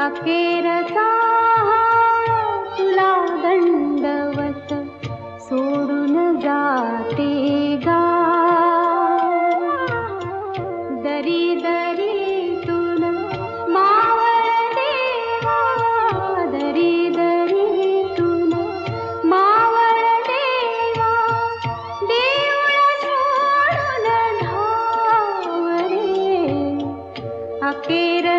अखेरचा तुला दंडवत सोडून जाते गा. दरी दरी तुन मावळ दरी दरी तुन मावळ देवा सोडून धावरे. अखेर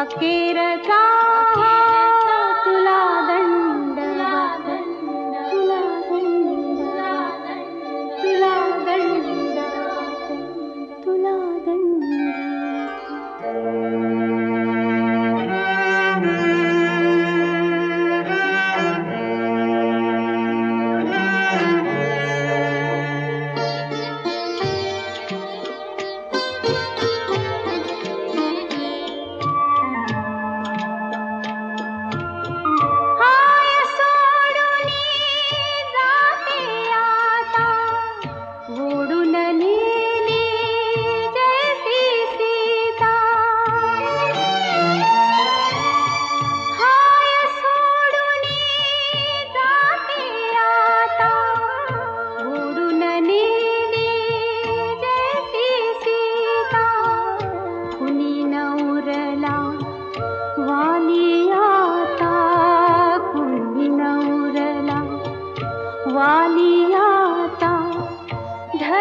अकेरा अखेरचा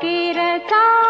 किरता